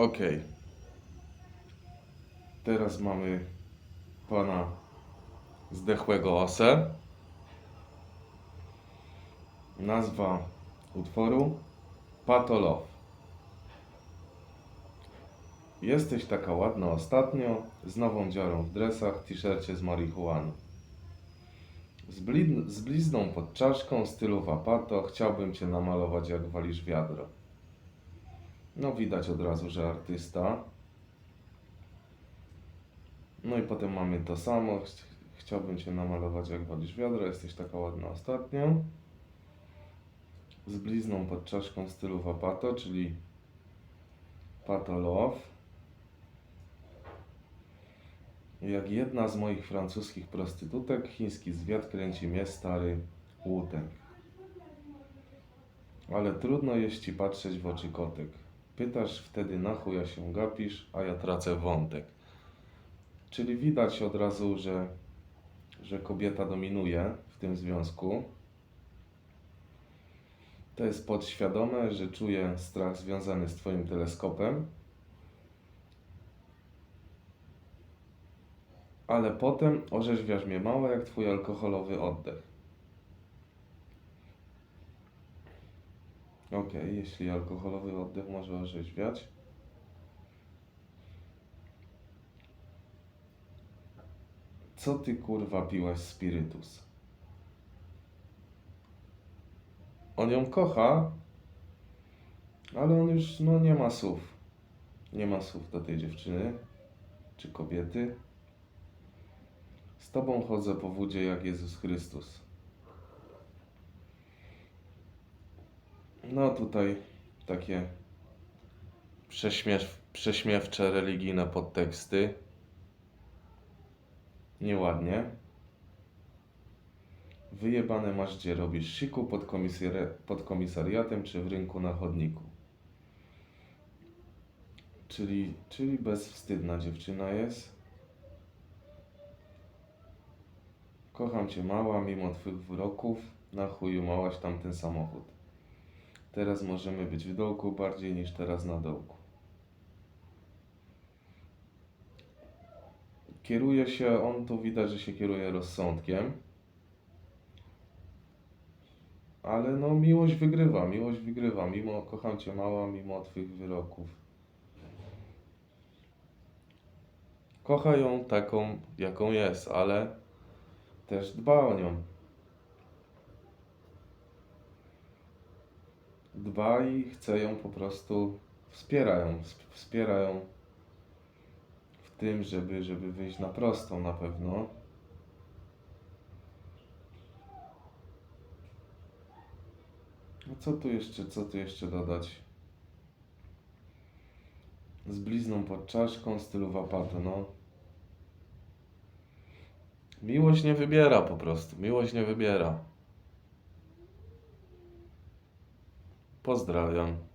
Ok. Teraz mamy pana zdechłego osę. Nazwa utworu Patolow. Jesteś taka ładna ostatnio, z nową dziarą w dresach, t-shircie z marihuany. Z, z blizną pod czaszką, stylu wapato, chciałbym cię namalować jak walisz wiadro. No widać od razu, że artysta. No i potem mamy to samo. Chci- Chciałbym cię namalować jak walisz wiadro, jesteś taka ładna ostatnio. Z blizną pod czaszką stylu wapato, czyli Pato Love. Jak jedna z moich francuskich prostytutek, chiński zwiat kręci mnie stary łutek. Ale trudno jest ci patrzeć w oczy kotek. Pytasz wtedy na chuj ja się gapisz, a ja tracę wątek. Czyli widać od razu, że, że kobieta dominuje w tym związku. To jest podświadome, że czuje strach związany z Twoim teleskopem. Ale potem orzeźwiasz mnie mało jak Twój alkoholowy oddech. Okej, jeśli alkoholowy oddech może orzeźwiać. Co ty kurwa piłaś spirytus? On ją kocha, ale on już no nie ma słów. Nie ma słów do tej dziewczyny czy kobiety. Z tobą chodzę po wódzie jak Jezus Chrystus. No tutaj takie prześmiew, prześmiewcze religijne podteksty. Nieładnie. Wyjebane masz gdzie robisz siku pod, komisari- pod komisariatem czy w rynku na chodniku. Czyli, czyli bezwstydna dziewczyna jest. Kocham cię mała, mimo twych wyroków. Na chuju małaś tamten samochód. Teraz możemy być w dołku bardziej niż teraz na dołku. Kieruje się, on tu widać, że się kieruje rozsądkiem. Ale no miłość wygrywa, miłość wygrywa, mimo kocham cię mała, mimo twych wyroków. Kocha ją taką, jaką jest, ale też dba o nią. Dba i chce ją po prostu, wspiera ją, sp- wspiera ją w tym, żeby, żeby wyjść na prostą na pewno. No co tu jeszcze, co tu jeszcze dodać? Z blizną pod czaszką, stylu wapato, no. Miłość nie wybiera po prostu, miłość nie wybiera. Pozdrawiam.